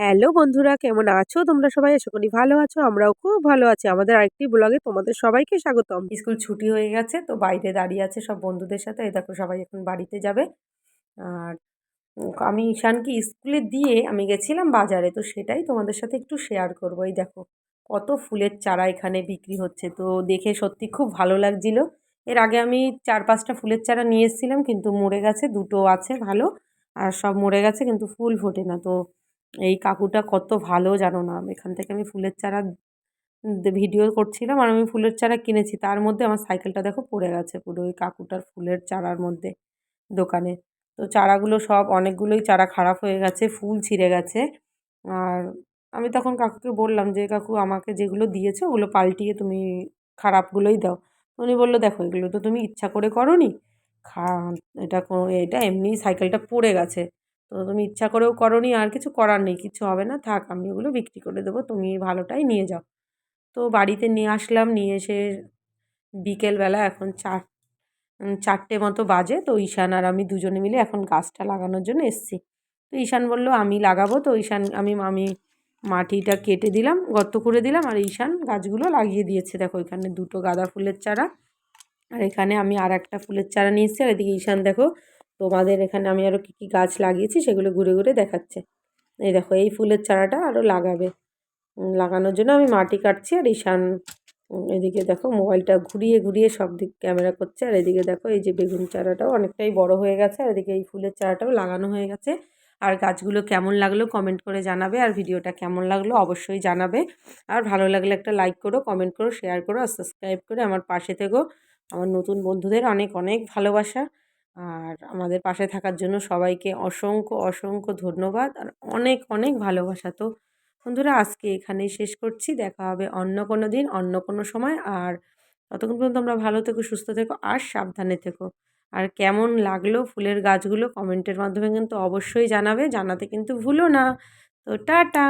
Hello বন্ধুরা, কেমন আছো? তোমরা সবাই আশা করি ভালো আছো, আমরাও খুব ভালো আছি। আমাদের আরেকটি ব্লগে তোমাদের সবাইকে স্বাগতম। স্কুল ছুটি হয়ে গেছে, তো বাইরে দাঁড়িয়ে আছে সব বন্ধুদের সাথে। এই দেখো সবাই এখন বাড়িতে যাবে। আর আমি ঈশানকে স্কুলে দিয়ে আমি গেছিলাম বাজারে, তো সেটাই তোমাদের সাথে একটু শেয়ার করব। এই দেখো, কত ফুলের চারা এখানে বিক্রি হচ্ছে। তো দেখে সত্যি খুব ভালো লাগছিল। এর আগে আমি চার পাঁচটা ফুলের চারা নিয়ে এসেছিলাম, কিন্তু মরে গেছে, দুটো আছে ভালো, আর সব মরে গেছে, কিন্তু ফুল ফোটে না। তো এই কাকুটা কত ভালো জানো না? এখান থেকে আমি ফুলের চারা ভিডিও করছিলাম আর আমি ফুলের চারা কিনেছি। তার মধ্যে আমার সাইকেলটা দেখো পড়ে গেছে পুরো ওই কাকুটার ফুলের চারার মধ্যে দোকানে। তো চারাগুলো সব অনেকগুলোই চারা খারাপ হয়ে গেছে, ফুল ছিঁড়ে গেছে। আর আমি তখন কাকুকে বললাম যে, কাকু আমাকে যেগুলো দিয়েছ ওগুলো পাল্টিয়ে তুমি খারাপগুলোই দাও। উনি বলল, দেখো এগুলো তো তুমি ইচ্ছা করে করোনি। খা, এটা এটা এমনি সাইকেলটা পড়ে গেছে। তো তুমি ইচ্ছা করেও করোনি, আর কিছু করার নেই, কিছু হবে না, থাক আমি ওগুলো বিক্রি করে দেবো, তুমি ভালোটাই নিয়ে যাও। তো বাড়িতে নিয়ে আসলাম, নিয়ে এসে বিকেলবেলা এখন চার চারটে মতো বাজে, তো ঈশান আর আমি দুজনে মিলে এখন গাছটা লাগানোর জন্য এসেছি। তো ঈশান বলল, আমি লাগাবো। তো ঈশান, আমি আমি মাটিটা কেটে দিলাম, গর্ত করে দিলাম, আর ঈশান গাছগুলো লাগিয়ে দিয়েছে। দেখো এখানে দুটো গাঁদা ফুলের চারা, আর এখানে আমি আর একটা ফুলের চারা নিয়ে এসেছি, আর এদিকে ঈশান দেখো তোমাদের এখানে আমি আরও কী কী গাছ লাগিয়েছি সেগুলো ঘুরে ঘুরে দেখাচ্ছে। এই দেখো, এই ফুলের চারাটা আরও লাগাবে। লাগানোর জন্য আমি মাটি কাটছি আর ঈশান এদিকে দেখো মোবাইলটা ঘুরিয়ে ঘুরিয়ে সব দিক ক্যামেরা করছে। আর এদিকে দেখো এই যে বেগুন চারাটাও অনেকটাই বড় হয়ে গেছে। আর এদিকে এই ফুলের চারাটাও লাগানো হয়ে গেছে। আর গাছগুলো কেমন লাগল কমেন্ট করে জানাবে। আর ভিডিওটা কেমন লাগল অবশ্যই জানাবে। আর ভালো লাগলে একটা লাইক করো, কমেন্ট করো, শেয়ার করো, আর সাবস্ক্রাইব করে আমার পাশে থেকো। আমার নতুন বন্ধুদের অনেক অনেক ভালোবাসা। আর আমাদের পাশে থাকার জন্য সবাইকে অসংখ্য অসংখ্য ধন্যবাদ। আর অনেক অনেক ভালোবাসা। তো বন্ধুরা, আজকে এখানেই শেষ করছি। দেখা হবে অন্য কোনো দিন, অন্য কোনো সময়। আর ততক্ষণ পর্যন্ত আমরা ভালো থেকো, সুস্থ থেকো আর সাবধানে থেকো। আর কেমন লাগল ফুলের গাছগুলো কমেন্টের মাধ্যমে কিন্তু অবশ্যই জানাবে। জানাতে কিন্তু ভুলো না। তো টাটা!